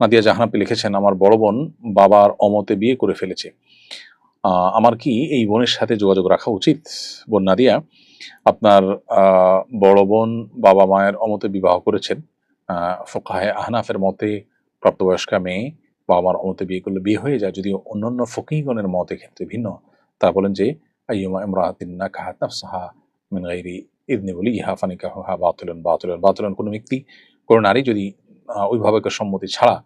নাদিয়া জাহানাপি লিখেছেন, আমার বড় বোন বাবার অমতে বিয়ে করে ফেলেছে। আমার কি এই বোনের সাথে যোগাযোগ রাখা উচিত? বোন নাদিয়া, আপনার বড় বোন বাবা মায়ের অমতে বিবাহ করেছেন। ফোকাহে আহনাফের মতে প্রাপ্তবয়স্কা মেয়ে বাবা মার অমতে বিয়ে করলে বিয়ে হয়ে যায়। যদিও অন্যান্য ফকিগণের মতে ক্ষেত্রে ভিন্ন। তা বলেন যে, আইয়ুমা ইমরাতিন নাকাহাত নাফসাহা মিন গায়রি ইদনি বলি ইহা ফানিকাহুহা বাতিলুন বাতিলুন। বাতিলুন কোনো ব্যক্তি, কোনো নারী যদি অভিভাবকের সম্মতি ছাড়া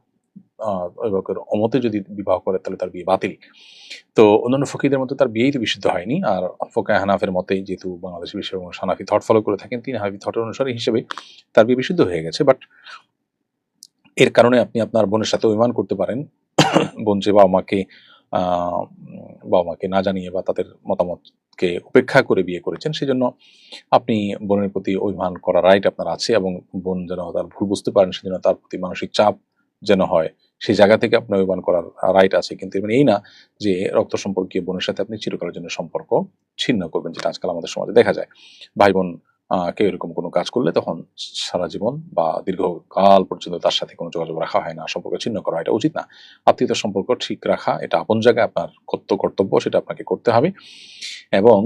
অভিভাবকের অমতে যদি বিবাহ করে, তাহলে তার বিয়ে বাতিল। তো অন্যান্য ফকিরদের মতো তার বিয়েই তো বিশুদ্ধ হয়নি। আর ফোকা হানাফের মতে যেহেতু বাংলাদেশ বিশ্ব এবং সানাফি থট ফলো করে থাকেন, তিনি হানাফি থটের অনুসারী হিসেবে তার বিয়ে বিশুদ্ধ হয়ে গেছে। বাট এর কারণে আপনি আপনার বোনের সাথে অভিমান করতে পারেন। বোন যে বাবা মাকে বাবা মাকে না জানিয়ে বা তাদের মতামতকে উপেক্ষা করে বিয়ে করেছেন, সেজন্য আপনি বোনের প্রতি অভিমান করার রাইট আপনার আছে এবং বোন যেন তার ভুল বুঝতে পারেন, সেজন্য তার প্রতি মানসিক চাপ যেন হয় সেই জায়গা থেকে আপনার অভিমান করার রাইট আছে। কিন্তু মানে এই না যে রক্ত সম্পর্কীয় বোনের সাথে আপনি চিরকালের জন্য সম্পর্ক ছিন্ন করবেন, যেটা আজকাল আমাদের সমাজে দেখা যায়। ভাই বোন কেউ এরকম কোনো কাজ করলে তখন সারা জীবন বা দীর্ঘকাল পর্যন্ত তার সাথে কোনো যোগাযোগ রাখা হয় না, সম্পর্ক ছিন্ন করা এটা উচিত না। আত্মীয়তার সম্পর্ক ঠিক রাখা, এটা আপন জায়গায় আপনার কর্ত কর্তব্য সেটা আপনাকে করতে হবে। এবং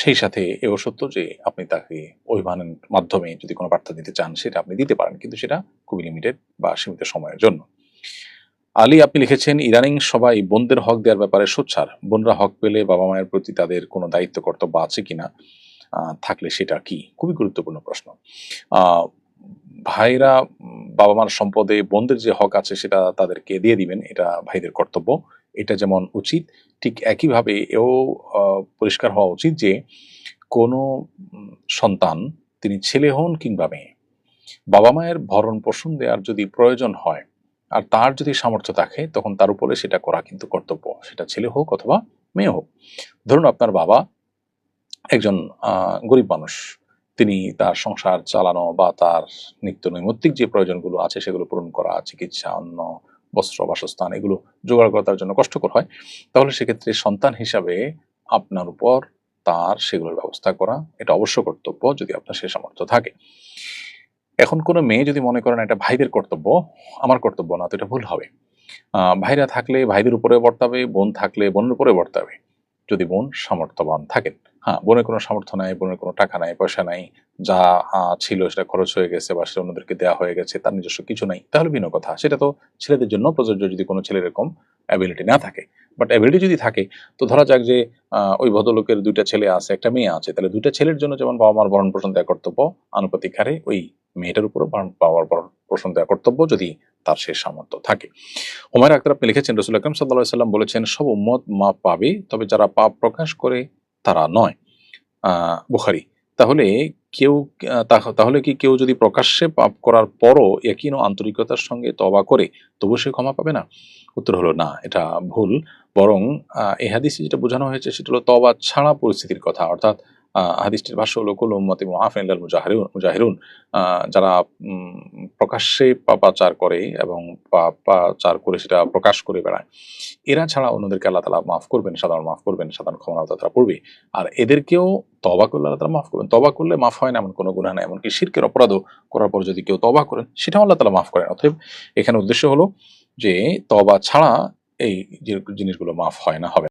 সেই সাথে এও সত্য যে আপনি তাকে অভিমানের মাধ্যমে যদি কোনো বার্তা দিতে চান, সেটা আপনি দিতে পারেন, কিন্তু সেটা খুবই লিমিটেড বা সীমিত সময়ের জন্য। আলী, আপনি লিখেছেন, ইদানিং সবাই বোনদের হক দেওয়ার ব্যাপারে সোচ্ছার বোনরা হক পেলে বাবা মায়ের প্রতি তাদের কোনো দায়িত্ব, কর্তব্য আছে কিনা? থাকলে সেটা কি? খুবই গুরুত্বপূর্ণ প্রশ্ন। ভাইরা বাবা মার সম্পদে বোনদের যে হক আছে, সেটা তাদেরকে দিয়ে দিবেন, এটা ভাইদের কর্তব্য। এটা যেমন উচিত, ঠিক একইভাবে এও পরিষ্কার হওয়া উচিত যে কোনো সন্তান, তিনি ছেলে হন কিংবা মেয়ে, বাবা মায়ের ভরণ পোষণ দেওয়ার যদি প্রয়োজন হয়, আর তার যদি সামর্থ্য থাকে, তখন তার উপরে সেটা করা কিন্তু কর্তব্য, সেটা ছেলে হোক অথবা মেয়ে হোক। ধরুন আপনার বাবা একজন গরিব মানুষ, তিনি তার সংসার চালানো বা তার নিত্য নৈমিত্তিক যে প্রয়োজনগুলো আছে, সেগুলো পূরণ করা, চিকিৎসা, অন্ন বস্ত্র, বাসস্থান, এগুলো জোগাড় করা তার জন্য কষ্টকর হয়। তাহলে সেক্ষেত্রে সন্তান হিসাবে আপনার উপর তার সেগুলোর ব্যবস্থা করা, এটা অবশ্য কর্তব্য যদি আপনার সে সামর্থ্য থাকে। এখন কোনো মেয়ে যদি মনে করেন এটা ভাইদের কর্তব্য, আমার কর্তব্য না, তো এটা ভুল হবে। ভাইরা থাকলে ভাইদের উপরে বর্তাবে, বোন থাকলে বোনের উপরে বর্তাবে। যদি বোন সামর্থ্যবান থাকেন। হ্যাঁ বোনের কোনো সামর্থ্য নাই, বোনের কোনো টাকা নাই, পয়সা নাই, যা ছিল সেটা খরচ হয়ে গেছে বা সেটা অন্যদেরকে দেওয়া হয়ে গেছে, তার নিজস্ব কিছু নাই, তাহলে ভিন্ন কথা। সেটা তো ছেলেদের জন্য প্রযোজ্য যদি কোনো ছেলের এরকম অ্যাবিলিটি না থাকে। বাট অ্যাবিলিটি যদি থাকে, তো ধরা যাক যে ওই ভদ্রলোকের দুইটা ছেলে আছে, একটা মেয়ে আছে, তাহলে দুইটা ছেলের জন্য যেমন বাবা মার ভরণ পোষণ দেওয়া কর্তব্য, আনুপাতিক হারে ওই মেয়েটার উপরও বাবার ভরণ পোষণ দেওয়া কর্তব্য যদি তার সে সামর্থ্য থাকে। হুমায়ুন আক্তার আপনি লিখেছেন, রসুল আকরম সাল্লাহ সাল্লাম বলেছেন, সব উম্মত মাপ পাবে, তবে যারা পাপ প্রকাশ করে তারা নয়। বুখারি। তাহলে কেউ তাহলে কি কেউ যদি প্রকাশ্যে পাপ করার পরও একই আন্তরিকতার সঙ্গে তবা করে তবু সে ক্ষমা পাবে না? উত্তর হলো, না, এটা ভুল। বরং এই যেটা বোঝানো হয়েছে, সেটা হলো তবা ছাড়া পরিস্থিতির কথা। অর্থাৎ হাদিসটির ভাষ্য হলো, কুল উম্মতি মুআফিনাল মুজাহিরুন মুজাহিরুন যারা প্রকাশ্যে পাপাচার করে এবং পাপাচার করে সেটা প্রকাশ করে বেড়ায়। এরা ছাড়া অন্যদেরকে আল্লাহ তালা মাফ করবেন, সাধারণ মাফ করবেন, সাধারণ ক্ষমা তারা পড়বে। আর এদেরকেও তবা করলে আল্লাহ মাফ করবেন। তবা করলে মাফ হয় না, এমন কোনো গুণা নাই। এমনকি শিরকের অপরাধও করার পর যদি কেউ তবা করেন, সেটাও আল্লাহ তালা মাফ করেন। অতএব এখানে উদ্দেশ্য হলো যে তবা ছাড়া এই জিনিসগুলো মাফ হয় না, হবে।